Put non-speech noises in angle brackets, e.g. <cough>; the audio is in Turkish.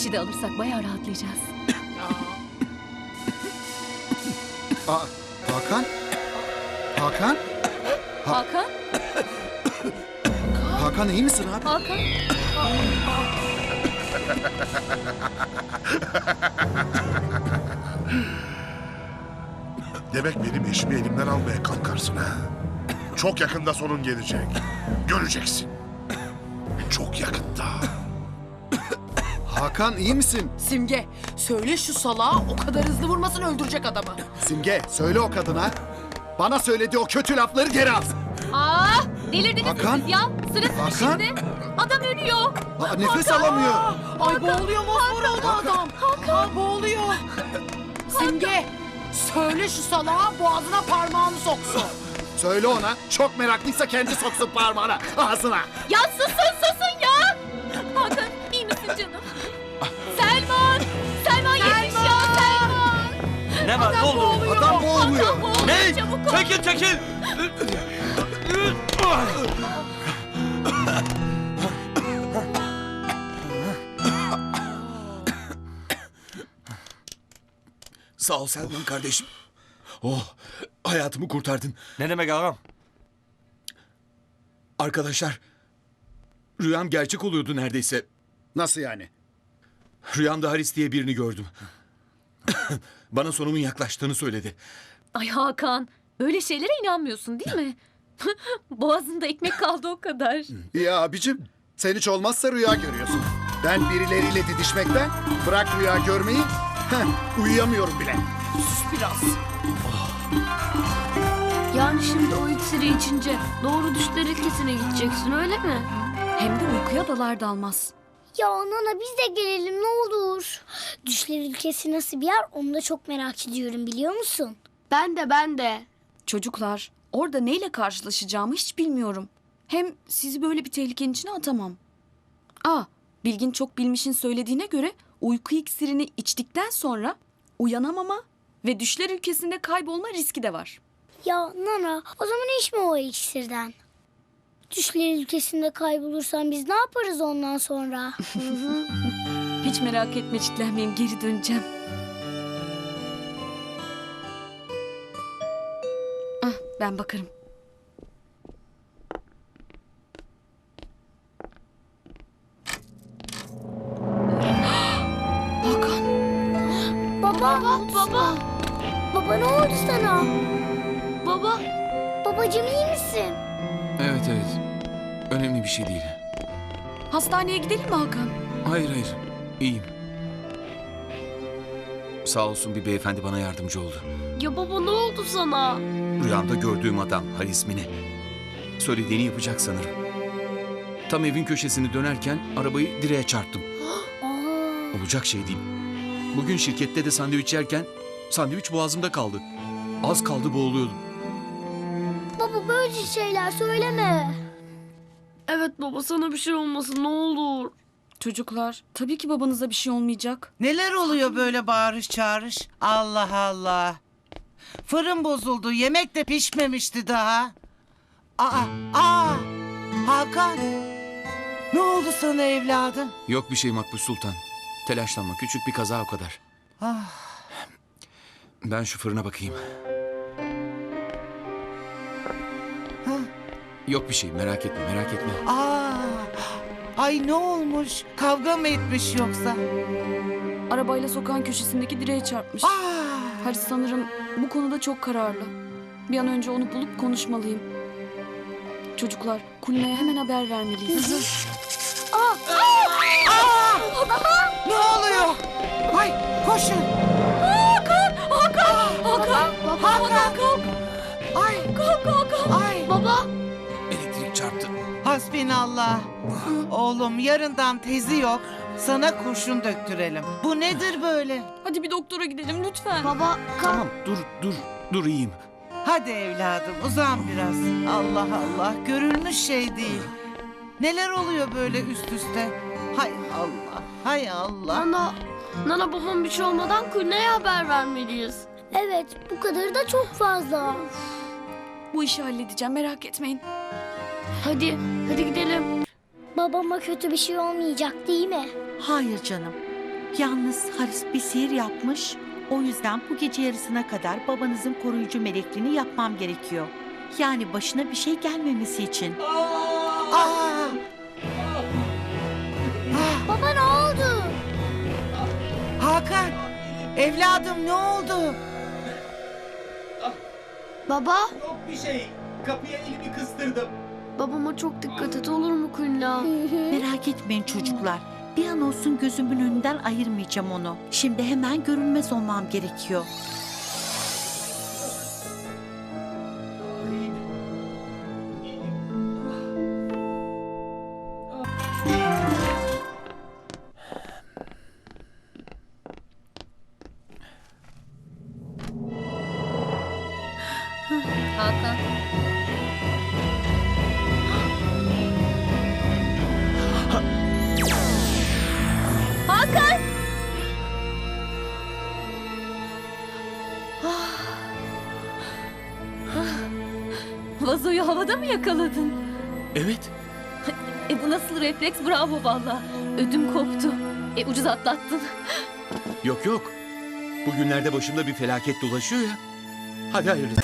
Maviş'i de alırsak bayağı rahatlayacağız. Aa, Hakan? Hakan? Hakan? Hakan iyi misin abi? Hakan? Demek benim eşimi elimden almaya kalkarsın ha. Çok yakında sonun gelecek. Göreceksin. Çok yakında. Hakan iyi misin? Simge söyle şu salağa o kadar hızlı vurmasın öldürecek adamı. Simge söyle o kadına. Bana söylediği o kötü lafları geri al. Aa, delirdiniz mi Hakan? siz ya? Sırası mı Hakan? şimdi? Adam ölüyor. Aa, nefes alamıyor. Ay boğuluyor mosmor oldu adam. Hakan boğuluyor. Simge söyle şu salağa boğazına parmağını soksun. Söyle ona. Çok meraklıysa kendi soksun parmağına, ağzına. Ya susun susun Ne? çabuk ol. Çekil çekil. Sağ ol Selman kardeşim. Oh, hayatımı kurtardın. Ne demek ağam? Arkadaşlar, rüyam gerçek oluyordu neredeyse. Nasıl yani? Rüyamda Haris diye birini gördüm. Bana sonumun yaklaştığını söyledi. Ay Hakan böyle şeylere inanmıyorsun değil mi? <laughs> Boğazında ekmek kaldı o kadar. Ya abicim sen hiç olmazsa rüya görüyorsun. Ben birileriyle didişmekten bırak rüya görmeyi heh, uyuyamıyorum bile. Sus biraz. Yani şimdi o iksiri içince doğru düşler ülkesine gideceksin öyle mi? Hem de uykuya dalar dalmaz. Ya Nana biz de gelelim ne olur. Düşler ülkesi nasıl bir yer onu da çok merak ediyorum biliyor musun? Ben de ben de. Çocuklar, orada neyle karşılaşacağımı hiç bilmiyorum. Hem sizi böyle bir tehlikenin içine atamam. Aa, Bilgin çok bilmişin söylediğine göre uyku iksirini içtikten sonra uyanamama ve düşler ülkesinde kaybolma riski de var. Ya Nana o zaman içme o iksirden. Düşler ülkesinde kaybolursan biz ne yaparız ondan sonra? Hiç merak etme çitlenmeyin, geri döneceğim. Ben bakarım. <gasps> Hakan. Baba, baba. Baba ne oldu sana? Baba Babacığım iyi misin? Evet evet. Önemli bir şey değil. Hastaneye gidelim mi Hakan? Hayır hayır. İyiyim. Sağ olsun bir beyefendi bana yardımcı oldu. ya baba ne oldu sana? Rüyamda gördüğüm adam Haris Mine. Söylediğini yapacak sanırım. Tam evin köşesini dönerken arabayı direğe çarptım. <gasps> Olacak şey değil. Bugün şirkette de sandviç yerken sandviç boğazımda kaldı. Az kaldı boğuluyordum. baba böyle şeyler söyleme. Evet baba sana bir şey olmasın ne olur. Çocuklar, tabii ki babanıza bir şey olmayacak. Neler oluyor böyle bağırış çağırış? Allah Allah. Fırın bozuldu. Yemek de pişmemişti daha. Aa, aa. Hakan. Ne oldu sana evladım? Yok bir şey Makbuş Sultan. Telaşlanma. Küçük bir kaza o kadar. Ah, Ben şu fırına bakayım. Ha? Yok bir şey merak etme merak etme. aa. Ay ne olmuş? Kavga mı etmiş yoksa? Arabayla sokağın köşesindeki direğe çarpmış. Aa. Haris sanırım bu konuda çok kararlı. Bir an önce onu bulup konuşmalıyım. Çocuklar, Kulina'ya hemen haber vermeliyiz. Ne oluyor? Ay koşun. Hakan! Hakan! Hakan. kalk! Ay. Kalk Hakan! Ay. Baba Elektrik çarptı. Hasbinallah. Oğlum yarından tezi yok. Sana kurşun döktürelim. Bu nedir böyle? Hadi bir doktora gidelim lütfen. baba kalk. Tamam dur dur dur iyiyim. Hadi evladım uzan biraz. Allah Allah görülmüş şey değil. Neler oluyor böyle üst üste? Hay Allah, hay Allah. Nana, Nana babam bir şey olmadan Kulina'ya haber vermeliyiz. Evet bu kadarı da çok fazla. Bu işi halledeceğim merak etmeyin. Hadi, hadi gidelim. Babama kötü bir şey olmayacak değil mi? Hayır canım. Yalnız Haris bir sihir yapmış. O yüzden bu gece yarısına kadar babanızın koruyucu melekliğini yapmam gerekiyor. Yani başına bir şey gelmemesi için. Aa! Baba ne oldu? Hakan! Evladım ne oldu? Baba, Yok bir şey. Kapıya elimi kıstırdım. Babama çok dikkat et olur mu Kulla? Merak etmeyin çocuklar. Bir an olsun gözümün önünden ayırmayacağım onu. Şimdi hemen görünmez olmam gerekiyor. Hakan! Vazoyu havada mı yakaladın? Evet. E bu nasıl refleks? Bravo valla. Ödüm koptu. E ucuz atlattın. Yok yok. Bugünlerde başımda bir felaket dolaşıyor ya. Hadi hayırlısı.